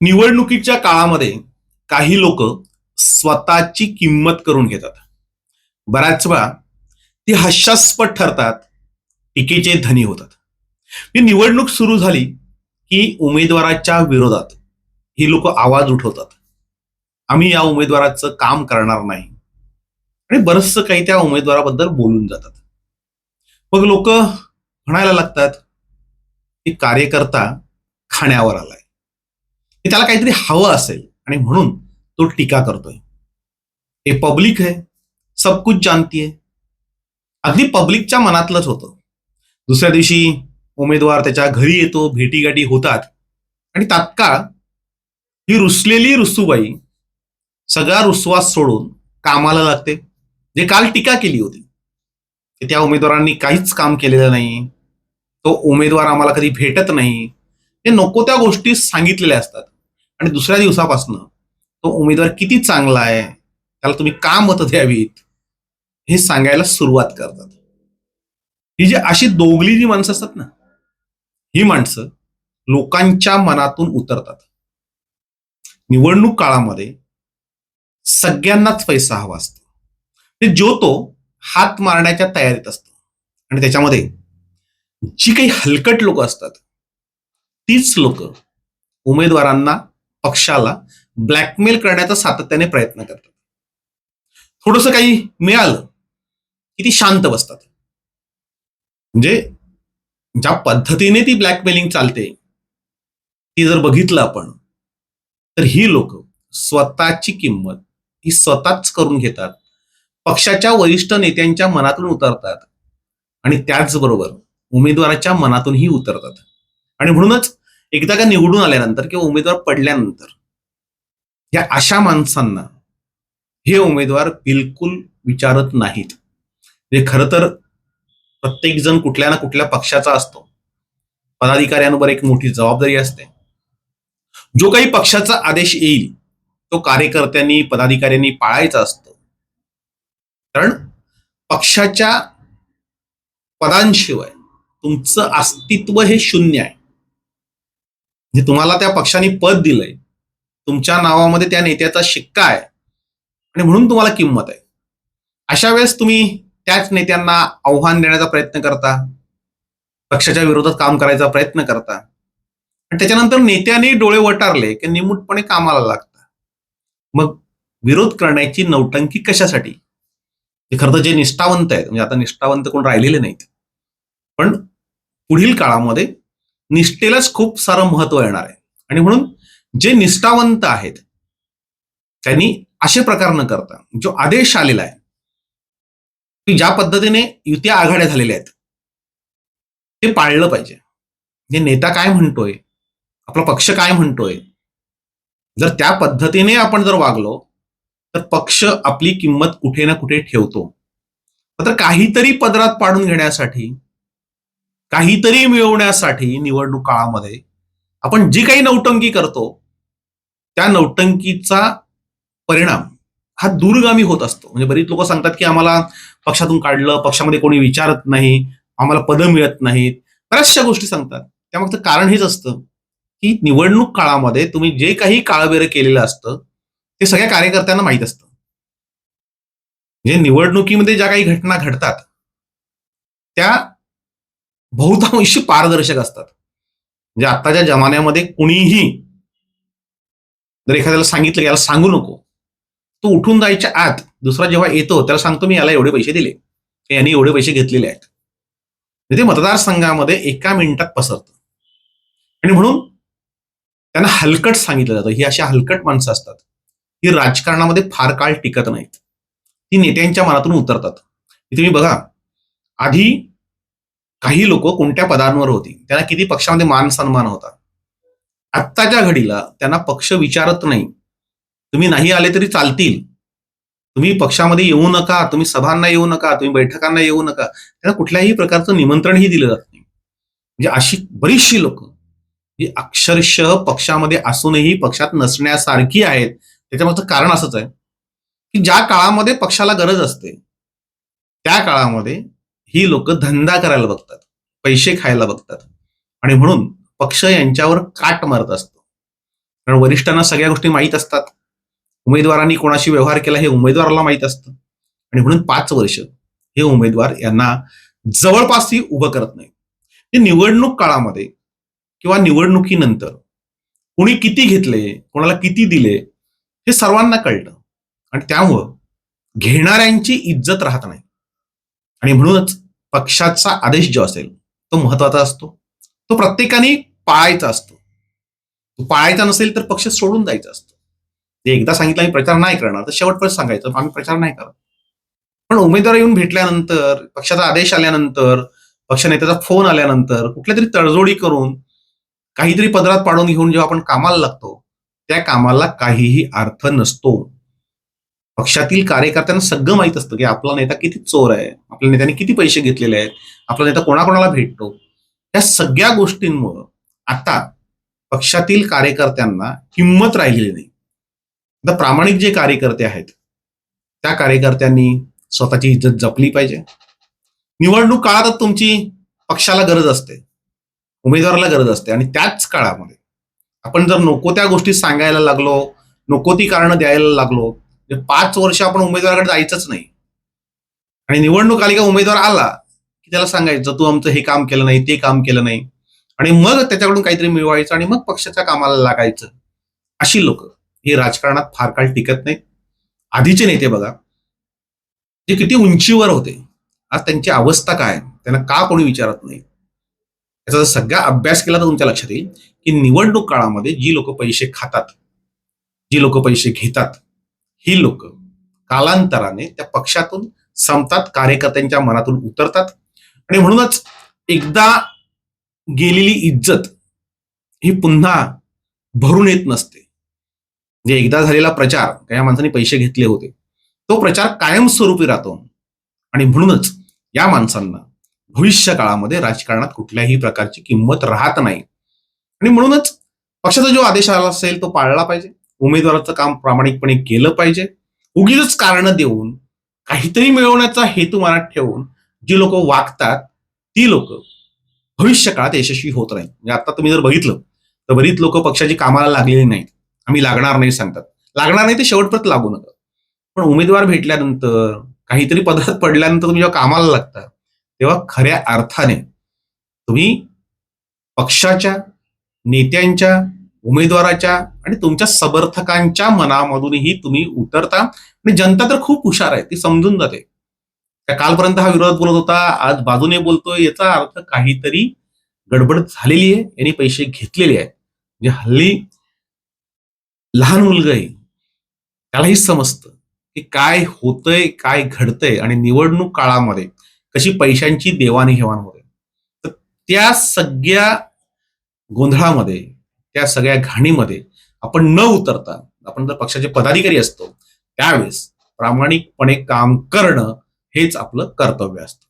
निवडणुकीच्या काळामध्ये काही लोक स्वतःची किंमत करून घेतात. बऱ्याच वेळा ती हास्यास्पद ठरतात टीकेचे धनी होतात. ही निवडणूक सुरू झाली की उमेदवाराच्या विरोधात ही लोक आवाज उठवतात. आम्ही या उमेदवाराचं काम करणार नाही. आणि बरचसं काही त्या उमेदवाराबद्दल बोलून जातात. मग लोक म्हणायला लागतात की कार्यकर्ता खाण्यावर आलाय. की त्याला काहीतरी हवं असेल. आणि म्हणून तो टीका करतोय. हे पब्लिक है सब कुछ जानती है अगदी पब्लिकच्या मनातलंच होतं. दुसऱ्या दिवशी उमेदवार त्याच्या घरी येतो भेटीगाठी होतात. आणि तात्काळ ही रुसलेली रुसूबाई सगळा रुसवास सोडून कामाला लागते. जे काल टीका केली होती. की त्या उमेदवारांनी काहीच काम केलेलं नाही. तो उमेदवार आम्हाला कधी भेटत नाही. हे नको त्या गोष्टी सांगितलेल्या असतात. आणि दुसऱ्या दिवसापासून तो उमेदवार किती चांगला आहे त्याला तुम्ही का मतं द्यावीत हे सांगायला सुरुवात करतात. ही जी अशी दोगली जी माणसं असतात ना ही माणसं लोकांच्या मनातून उतरतात. निवडणूक काळामध्ये सगळ्यांनाच पैसा हवा असतो. ते जो तो हात मारण्याच्या तयारीत असतो. आणि त्याच्यामध्ये जी काही हलकट लोक असतात तीच लोक उमेदवारांना पक्षाला ब्लॅकमेल करण्याचा सातत्याने प्रयत्न करतात. थोडस काही मिळालं की ती शांत बसतात. म्हणजे ज्या पद्धतीने ती ब्लॅकमेलिंग चालते ती जर बघितलं आपण तर ही लोक स्वतःची किंमत ही स्वतःच करून घेतात. पक्षाच्या वरिष्ठ नेत्यांच्या मनातून उतरतात आणि त्याचबरोबर उमेदवाराच्या मनातूनही उतरतात. आणि म्हणूनच एकदा का निवडून आल्यानंतर किंवा उमेदवार पडल्यानंतर या अशा माणसांना हे उमेदवार बिलकुल विचारत नाहीत. म्हणजे खरं तर प्रत्येक जण कुठल्या ना कुठल्या पक्षाचा असतो. पदाधिकाऱ्यांवर एक मोठी जबाबदारी असते. जो काही पक्षाचा आदेश येईल तो कार्यकर्त्यांनी पदाधिकाऱ्यांनी पाळायचा असतो. कारण पक्षाच्या पदांशिवाय तुमचं अस्तित्व हे शून्य आहे. म्हणजे तुम्हाला त्या पक्षाने पद दिलंय तुमच्या नावामध्ये त्या नेत्याचा शिक्का आहे आणि म्हणून तुम्हाला किंमत आहे. अशा वेळेस तुम्ही त्याच नेत्यांना आव्हान देण्याचा प्रयत्न करता पक्षाच्या विरोधात काम करायचा प्रयत्न करता आणि त्याच्यानंतर नेत्याने डोळे वटारले की निमूटपणे कामाला लागता. मग विरोध करण्याची नौटंकी कशासाठी? हे खरं तर जे निष्ठावंत आहेत म्हणजे आता निष्ठावंत कोण राहिलेले नाहीत. पण पुढील काळामध्ये निष्ठेलाच खूप सारं महत्त्व येणार आहे. आणि म्हणून जे निष्ठावंत आहेत त्यांनी असे प्रकार न करता जो आदेश आलेला आहे की ज्या पद्धतीने युत्या आघाड्या झालेल्या आहेत ते पाळलं पाहिजे. जे नेता काय म्हणतोय आपला पक्ष काय म्हणतोय जर त्या पद्धतीने आपण जर वागलो तर पक्ष आपली किंमत कुठे ना कुठे ठेवतो. मात्र काहीतरी पदरात पाडून घेण्यासाठी काहीतरी मिळवण्यासाठी निवडणूक काळामध्ये आपण जी काही नौटंकी करतो त्या नौटंकीचा परिणाम हा दूरगामी होत असतो. म्हणजे बरीच लोक सांगतात की आम्हाला पक्षातून काढलं पक्षामध्ये कोणी विचारत नाही आम्हाला पदं मिळत नाहीत. बऱ्याचशा गोष्टी सांगतात. त्यामागचं कारण हेच असतं की निवडणूक काळामध्ये तुम्ही जे काही काळबेरं केलेलं असतं ते सगळ्या कार्यकर्त्यांना माहीत असतं. म्हणजे निवडणुकीमध्ये ज्या काही घटना घडतात त्या बहुतांशी पारदर्शक असतात. म्हणजे आत्ताच्या जमान्यामध्ये कुणीही जर एखाद्याला सांगितलं की याला सांगू नको तो उठून जायच्या आत दुसरा जेव्हा येतो त्याला सांगतो मी याला एवढे पैसे दिले यांनी एवढे पैसे घेतलेले आहेत. ते मतदारसंघामध्ये एका मिनिटात पसरतं. आणि म्हणून त्यांना हलकट सांगितलं जातं. ही अशा हलकट माणसं असतात. ही राजकारणामध्ये फार काळ टिकत नाहीत. ती नेत्यांच्या मनातून उतरतात. तुम्ही बघा आधी काही लोक कोणत्या पदांवर होती? त्यांना किती पक्षामध्ये मान सन्मान होता? आत्ताच्या घडीला त्यांना पक्ष विचारत नाही. तुम्ही नाही आले तरी चालतील. तुम्ही पक्षामध्ये येऊ नका तुम्ही सभांना येऊ नका तुम्ही बैठकांना येऊ नका. त्यांना कुठल्याही प्रकारचं निमंत्रणही दिलं जात नाही. म्हणजे अशी बरीचशी लोक जी अक्षरशः पक्षामध्ये असूनही पक्षात नसण्यासारखी आहेत त्याच्यामागचं कारण असंच आहे की ज्या काळामध्ये पक्षाला गरज असते त्या काळामध्ये ही लोक धंदा करायला बघतात पैसे खायला बघतात. आणि म्हणून पक्ष यांच्यावर काट मारत असतो. कारण वरिष्ठांना सगळ्या गोष्टी माहीत असतात. उमेदवारांनी कोणाशी व्यवहार केला हे उमेदवाराला माहीत असतं. आणि म्हणून पाच वर्ष हे उमेदवार यांना जवळपासही उभं करत नाही हे निवडणूक काळामध्ये किंवा निवडणुकीनंतर कुणी किती घेतले कोणाला किती दिले हे सर्वांना कळतं. आणि त्यामुळं घेणाऱ्यांची इज्जत राहत नाही. आणि म्हणूनच पक्षाचा आदेश जो असेल तो महत्त्वाचा असतो. तो प्रत्येकाने पाळायचा असतो. तो पाळायचा नसेल तर पक्ष सोडून जायचा असतो. ते एकदा सांगितलं आम्ही प्रचार नाही करणार. तर शेवटपर्यंत सांगायचं आम्ही प्रचार नाही करत पण उमेदवार येऊन भेटल्यानंतर पक्षाचा आदेश आल्यानंतर पक्षनेत्याचा फोन आल्यानंतर कुठल्या तरी तडजोडी करून काहीतरी पदरात पाडून घेऊन जेव्हा आपण कामाला लागतो त्या कामाला काहीही अर्थ नसतो. पक्षातील कार्यकर्त्यांना सगळं माहीत असतं की आपला नेता किती चोर आहे आपल्या नेत्याने किती पैसे घेतलेले आहेत आपला नेता कोणाकोणाला भेटतो. या सगळ्या गोष्टींमुळं आता पक्षातील कार्यकर्त्यांना किंमत राहिलेली नाही. आता प्रामाणिक जे कार्यकर्ते आहेत त्या कार्यकर्त्यांनी स्वतःची इज्जत जपली पाहिजे. निवडणूक काळातच तुमची पक्षाला गरज असते उमेदवाराला गरज असते आणि त्याच काळामध्ये आपण जर नको त्या गोष्टी सांगायला लागलो नको ती कारणं द्यायला लागलो म्हणजे पाच वर्ष आपण उमेदवाराकडे जायचंच नाही. आणि निवडणूक आली का उमेदवार आला की त्याला सांगायचं तू आमचं हे काम केलं नाही ते काम केलं नाही. आणि मग त्याच्याकडून काहीतरी मिळवायचं आणि मग पक्षाच्या कामाला लागायचं. अशी लोक हे राजकारणात फार काळ टिकत नाहीत. आधीचे नेते बघा जे किती उंचीवर होते आज त्यांची अवस्था काय? त्यांना का कोणी विचारत नाही? याचा जर सगळा अभ्यास केला तर तुमच्या लक्षात येईल की निवडणूक काळामध्ये जी लोक पैसे खातात जी लोक पैसे घेतात ही लोक कालांतराने त्या पक्षातून संपतात कार्यकर्त्यांच्या मनातून उतरतात. आणि म्हणूनच एकदा गेलेली इज्जत ही पुन्हा भरून येत नसते. जे एकदा झालेला प्रचार या माणसाने पैसे घेतले होते तो प्रचार कायमस्वरूपी राहतो. आणि म्हणूनच या माणसांना भविष्य काळामध्ये राजकारणात कुठल्याही प्रकारची किंमत राहत नाही. आणि म्हणूनच पक्षाचा जो आदेश आला असेल तो पाळला पाहिजे. उमेदवाराचं काम प्रामाणिकपणे केलं पाहिजे. उगीच कारण देऊन काहीतरी मिळवण्याचा हेतू मनात ठेवून जी लोक वागतात ती लोक भविष्य काळात यशस्वी होत नाही म्हणजे आता तुम्ही जर बघितलं तर बरीच लोक पक्षाची कामाला लागलेली नाहीत. आम्ही लागणार नाही सांगतात. लागणार नाही ते शेवटपर्यंत लागू नका. पण उमेदवार भेटल्यानंतर काहीतरी पदार्थ पडल्यानंतर तुम्ही जेव्हा कामाला लागता तेव्हा खऱ्या अर्थाने तुम्ही पक्षाच्या नेत्यांच्या उमेदवाराच्या आणि तुमच्या समर्थकांच्या मनामधूनही तुम्ही उतरता. आणि जनता तर खूप हुशार आहे ती समजून जाते. त्या कालपर्यंत हा विरोध बोलत होता आज बाजूने बोलतोय याचा अर्थ काहीतरी गडबड झालेली आहे यांनी पैसे घेतलेले आहेत. म्हणजे हल्ली लहान मुलगा आहे त्यालाही समजतं की काय होतंय काय घडतंय आणि निवडणूक काळामध्ये कशी पैशांची देवाणघेवाण होते. तर त्या सगळ्या गोंधळामध्ये त्या सगळ्या घाणीमध्ये आपण न उतरता आपण जर पक्षाचे पदाधिकारी असतो त्यावेळेस प्रामाणिकपणे काम करणं हेच आपलं कर्तव्य असतं.